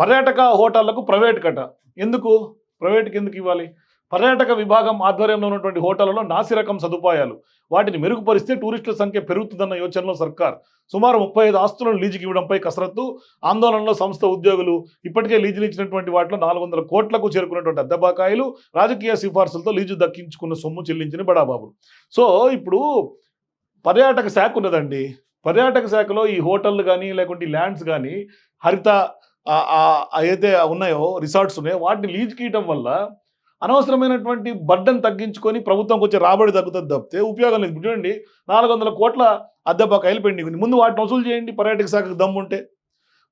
పర్యాటక హోటళ్ళకు ప్రైవేట్ కట. ఎందుకు? ప్రైవేట్కి ఎందుకు ఇవ్వాలి? పర్యాటక విభాగం ఆధ్వర్యంలో ఉన్నటువంటి హోటళ్ళలో నాసిరకం సదుపాయాలు. వాటిని మెరుగుపరిస్తే టూరిస్టుల సంఖ్య పెరుగుతుందన్న యోచనలో సర్కార్. సుమారు ముప్పై ఐదు ఆస్తులను లీజుకి ఇవ్వడంపై కసరత్తు ఆందోళనలో సంస్థ ఉద్యోగులు ఇప్పటికే లీజులు ఇచ్చినటువంటి వాటిలో నాలుగు వందల కోట్లకు చేరుకున్నటువంటి అద్దె బకాయిలు రాజకీయ సిఫార్సులతో లీజు దక్కించుకున్న సొమ్ము చెల్లించిన బడాబాబులు సో ఇప్పుడు పర్యాటక శాఖ ఉన్నదండి. పర్యాటక శాఖలో ఈ హోటళ్ళు కానీ లేకుంటే ల్యాండ్స్ కానీ హరిత ఏదైతే ఉన్నాయో రిసార్ట్స్ ఉన్నాయో వాటిని లీజ్కి ఇవ్వడం వల్ల అనవసరమైనటువంటి బడ్డను తగ్గించుకొని ప్రభుత్వంకి వచ్చే రాబడి తగ్గుతుంది తప్పితే ఉపయోగం లేదు. చూడండి నాలుగు వందల కోట్ల అద్దె బకాయిలు పెండింగ్ ముందు వాటిని వసూలు చేయండి పర్యాటక శాఖకు దమ్ముంటే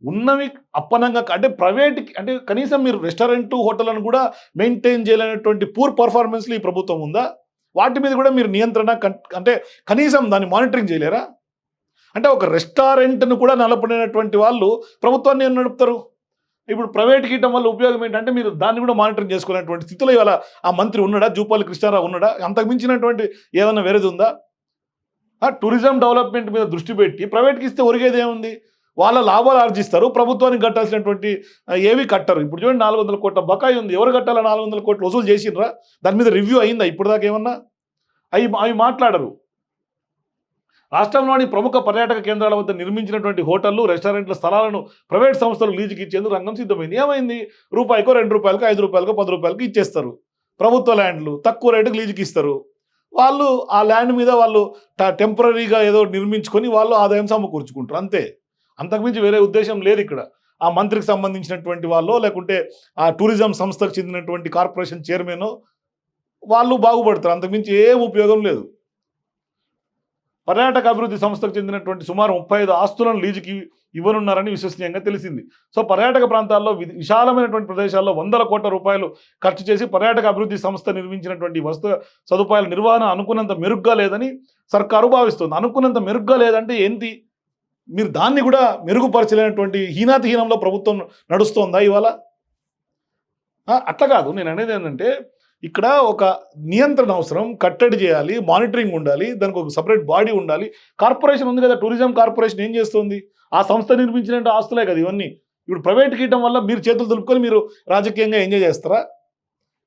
ఉన్నవి అప్పనంగా అంటే ప్రైవేట్కి అంటే కనీసం మీరు రెస్టారెంట్ హోటళ్ళను కూడా మెయింటైన్ చేయలేనటువంటి పూర్ పర్ఫార్మెన్స్లు ఈ ప్రభుత్వం ఉందా? వాటి మీద కూడా మీరు నియంత్రణ అంటే కనీసం దాన్ని మానిటరింగ్ చేయలేరా? అంటే ఒక రెస్టారెంట్ను కూడా నలపడినటువంటి వాళ్ళు ప్రభుత్వాన్ని ఏం నడుపుతారు? ఇప్పుడు ప్రైవేట్కి ఇవ్వడం వల్ల ఉపయోగం ఏంటంటే మీరు దాన్ని కూడా మానిటరింగ్ చేసుకునేటువంటి స్థితిలో ఇవాళ ఆ మంత్రి ఉన్నాడా? జూపాలి కృష్ణారావు ఉన్నాడా? అంతకు మించినటువంటి ఏదైనా వేరేది ఉందా? టూరిజం డెవలప్మెంట్ మీద దృష్టి పెట్టి ప్రైవేట్కి ఇస్తే ఒరిగేది ఏముంది? వాళ్ళ లాభాలు ఆర్జిస్తారు ప్రభుత్వానికి కట్టాల్సినటువంటి ఏవి కట్టరు. ఇప్పుడు చూడండి నాలుగు వందల కోట్ల బకాయి ఉంది. ఎవరు కట్టాలా నాలుగు వందల కోట్లు? వసూలు చేసిండ్రా? దాని మీద రివ్యూ అయిందా ఇప్పుడు దాకా ఏమన్నా? అవి అవి మాట్లాడరు. రాష్ట్రంలోని ప్రముఖ పర్యాటక కేంద్రాల వద్ద నిర్మించినటువంటి హోటళ్ళు రెస్టారెంట్ల స్థలాలను ప్రైవేట్ సంస్థలు లీజుకి ఇచ్చేందుకు రంగం సిద్ధమైంది. ఏమైంది? రూపాయికో రెండు రూపాయలకు ఐదు రూపాయలకు పది రూపాయలకు ఇచ్చేస్తారు. ప్రభుత్వ ల్యాండ్లు తక్కువ రేటుకి లీజుకి ఇస్తారు వాళ్ళు ఆ ల్యాండ్ మీద వాళ్ళు టెంపరీగా ఏదో నిర్మించుకొని వాళ్ళు ఆదాయం సమకూర్చుకుంటారు. అంతే. అంతకుమించి వేరే ఉద్దేశం లేదు ఇక్కడ. ఆ మంత్రికి సంబంధించినటువంటి వాళ్ళు లేకుంటే ఆ టూరిజం సంస్థకు చెందినటువంటి కార్పొరేషన్ చైర్మన్ వాళ్ళు బాగుపడతారు. అంతకుమించి ఏం ఉపయోగం లేదు. పర్యాటక అభివృద్ధి సంస్థకు చెందినటువంటి సుమారు ముప్పై ఐదు ఆస్తులను లీజుకి ఇవ్వనున్నారని విశ్వసనీయంగా తెలిసింది. సో పర్యాటక ప్రాంతాల్లో వి- విశాలమైనటువంటి ప్రదేశాల్లో వందల కోట్ల రూపాయలు ఖర్చు చేసి పర్యాటక అభివృద్ధి సంస్థ నిర్మించినటువంటి వస్తు సదుపాయాల నిర్వహణ అనుకున్నంత మెరుగ్గా లేదని సర్కారు భావిస్తుంది. అనుకున్నంత మెరుగ్గా లేదంటే ఏంటి? మీరు దాన్ని కూడా మెరుగుపరచలేనటువంటి హీనాతిహీనంలో ప్రభుత్వం నడుస్తోందా ఇవాళ? అట్లా కాదు. నేను అనేది ఏంటంటే ఇక్కడ ఒక నియంత్రణ అవసరం కట్టడి చేయాలి మానిటరింగ్ ఉండాలి దానికి ఒక సపరేట్ బాడీ ఉండాలి. కార్పొరేషన్ ఉంది కదా టూరిజం కార్పొరేషన్ ఏం చేస్తుంది? ఆ సంస్థ నిర్మించిన ఆస్తులే కదా ఇవన్నీ. ఇప్పుడు ప్రైవేట్కి ఇవ్వడం వల్ల మీరు చేతులు దులుపుకొని మీరు రాజకీయంగా ఎంజాయ్ చేస్తారా?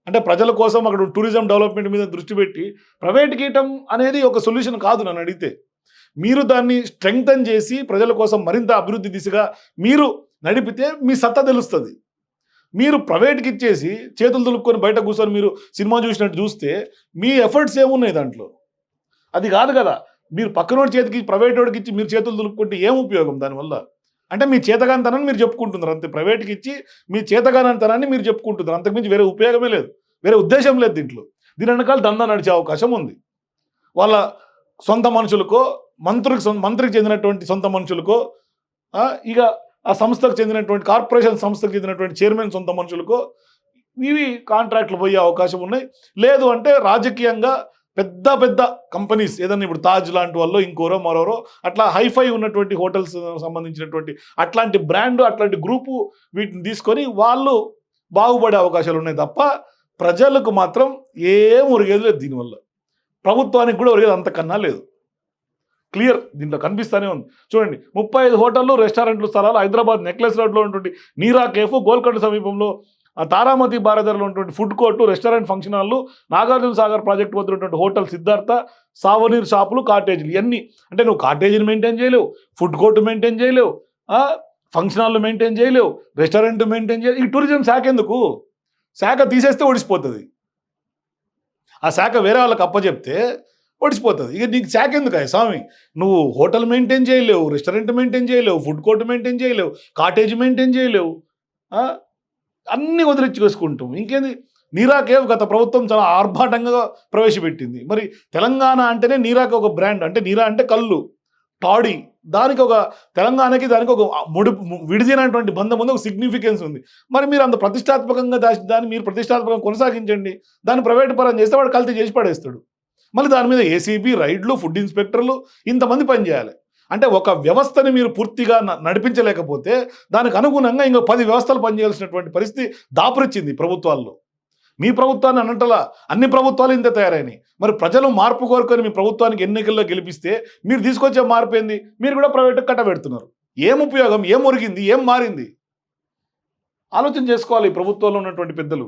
అంటే ప్రజల కోసం అక్కడ టూరిజం డెవలప్మెంట్ మీద దృష్టి పెట్టి ప్రైవేట్కి ఇవ్వటం అనేది ఒక సొల్యూషన్ కాదు నన్ను అడిగితే. మీరు దాన్ని స్ట్రెంగ్తన్ చేసి ప్రజల కోసం మరింత అభివృద్ధి దిశగా మీరు నడిపితే మీ సత్తా తెలుస్తుంది. మీరు ప్రైవేట్కి ఇచ్చేసి చేతులు దులుపుకొని బయట కూర్చొని మీరు సినిమా చూసినట్టు చూస్తే మీ ఎఫర్ట్స్ ఏమున్నాయి దాంట్లో? అది కాదు కదా. మీరు పక్కనోడి చేతికి ప్రైవేట్ వాడికి ఇచ్చి మీరు చేతులు దులుపుకుంటే ఏం ఉపయోగం దానివల్ల? అంటే మీ చేతగానితనాన్ని మీరు చెప్పుకుంటున్నారు అంతే. ప్రైవేట్కి ఇచ్చి మీ చేతగానంతనాన్ని మీరు చెప్పుకుంటున్నారు. అంతకుమించి వేరే ఉపయోగమే లేదు. వేరే ఉద్దేశం లేదు దీంట్లో. దీని వెనకాల దందా నడిచే అవకాశం ఉంది. వాళ్ళ సొంత మనుషులకో మంత్రికి మంత్రికి చెందినటువంటి సొంత మనుషులకో ఇక ఆ సంస్థకు చెందినటువంటి కార్పొరేషన్ సంస్థకు చెందినటువంటి చైర్మన్ సొంత మనుషులకు ఇవి కాంట్రాక్ట్లు పోయే అవకాశం ఉన్నాయి. లేదు అంటే రాజకీయంగా పెద్ద పెద్ద కంపెనీస్ ఏదన్నా ఇప్పుడు తాజ్ లాంటి వాళ్ళు ఇంకోరో మరోరో అట్లా హైఫై ఉన్నటువంటి హోటల్స్ సంబంధించినటువంటి అట్లాంటి బ్రాండ్ అట్లాంటి గ్రూపు వీటిని తీసుకొని వాళ్ళు బాగుపడే అవకాశాలు ఉన్నాయి తప్ప ప్రజలకు మాత్రం ఏం ఒరిగేది లేదు దీనివల్ల. ప్రభుత్వానికి కూడా ఒరిగేది అంతకన్నా లేదు. క్లియర్ దీంట్లో కనిపిస్తానే ఉంది. చూడండి ముప్పై ఐదు హోటళ్ళు రెస్టారెంట్లు స్థలాలు హైదరాబాద్ నెక్లెస్ రోడ్లో ఉన్నటువంటి నీరా కేఫ్ గోల్కొండ సమీపంలో ఆ తారామతి బారదర్లో ఉన్నటువంటి ఫుడ్ కోర్టు రెస్టారెంట్ ఫంక్షన్ హాల్లు నాగార్జున సాగర్ ప్రాజెక్ట్ వద్ద ఉన్నటువంటి హోటల్ సిద్ధార్థ సావనీర్ షాపులు కాటేజీలు ఇవన్నీ అంటే నువ్వు కాటేజీని మెయింటైన్ చేయలేవు ఫుడ్ కోర్టు మెయింటైన్ చేయలేవు ఫంక్షన్ హాల్ మెయింటైన్ చేయలేవు రెస్టారెంట్ మెయింటైన్ చేయలేవు. ఈ టూరిజం శాఖ ఎందుకు? శాఖ తీసేస్తే ఓడిసిపోతుంది. ఆ శాఖ వేరే వాళ్ళకి అప్పచెప్తే ఒడిసిపోతుంది ఇక నీకు శాఖ ఎందుకు అయ్యా స్వామి నువ్వు హోటల్ మెయింటైన్ చేయలేవు రెస్టారెంట్ మెయింటైన్ చేయలేవు ఫుడ్ కోర్ట్ మెయింటైన్ చేయలేవు కాటేజ్ మెయింటైన్ చేయలేవు ఆ? అన్నీ వదిలించుకేసుకుంటాం ఇంకేంది? నీరాకేవ్ గత ప్రభుత్వం చాలా ఆర్భాటంగా ప్రవేశపెట్టింది. మరి తెలంగాణ అంటేనే నీరాకి ఒక బ్రాండ్ అంటే నీరా అంటే కళ్ళు. టాడీ దానికి ఒక తెలంగాణకి దానికి ఒక ముడి విడిదైనటువంటి బంధం ఉంది ఒక సిగ్నిఫికెన్స్ ఉంది. మరి మీరు అంత ప్రతిష్టాత్మకంగా దాచి దాన్ని మీరు ప్రతిష్టాత్మకంగా కొనసాగించండి. దాన్ని ప్రైవేట్ పరం చేస్తే వాడు కల్తీ చేసి పడేస్తాడు. మళ్ళీ దాని మీద ఏసీబీ రైడ్లు ఫుడ్ ఇన్స్పెక్టర్లు ఇంతమంది పనిచేయాలి. అంటే ఒక వ్యవస్థని మీరు పూర్తిగా నడిపించలేకపోతే దానికి అనుగుణంగా ఇంకా పది వ్యవస్థలు పనిచేయాల్సినటువంటి పరిస్థితి దాపురిచ్చింది ప్రభుత్వాల్లో. మీ ప్రభుత్వాన్ని అన్నట్లా అన్ని ప్రభుత్వాలు ఇంత తయారైనాయి. మరి ప్రజలు మార్పు కోరుకొని మీ ప్రభుత్వానికి ఎన్నికల్లో గెలిపిస్తే మీరు తీసుకొచ్చే మార్పు ఏంది? మీరు కూడా ప్రైవేట్ కట్టబెడుతున్నారు ఏం ఉపయోగం? ఏం ఒరిగింది? ఏం మారింది? ఆలోచన చేసుకోవాలి ప్రభుత్వంలో ఉన్నటువంటి పెద్దలు.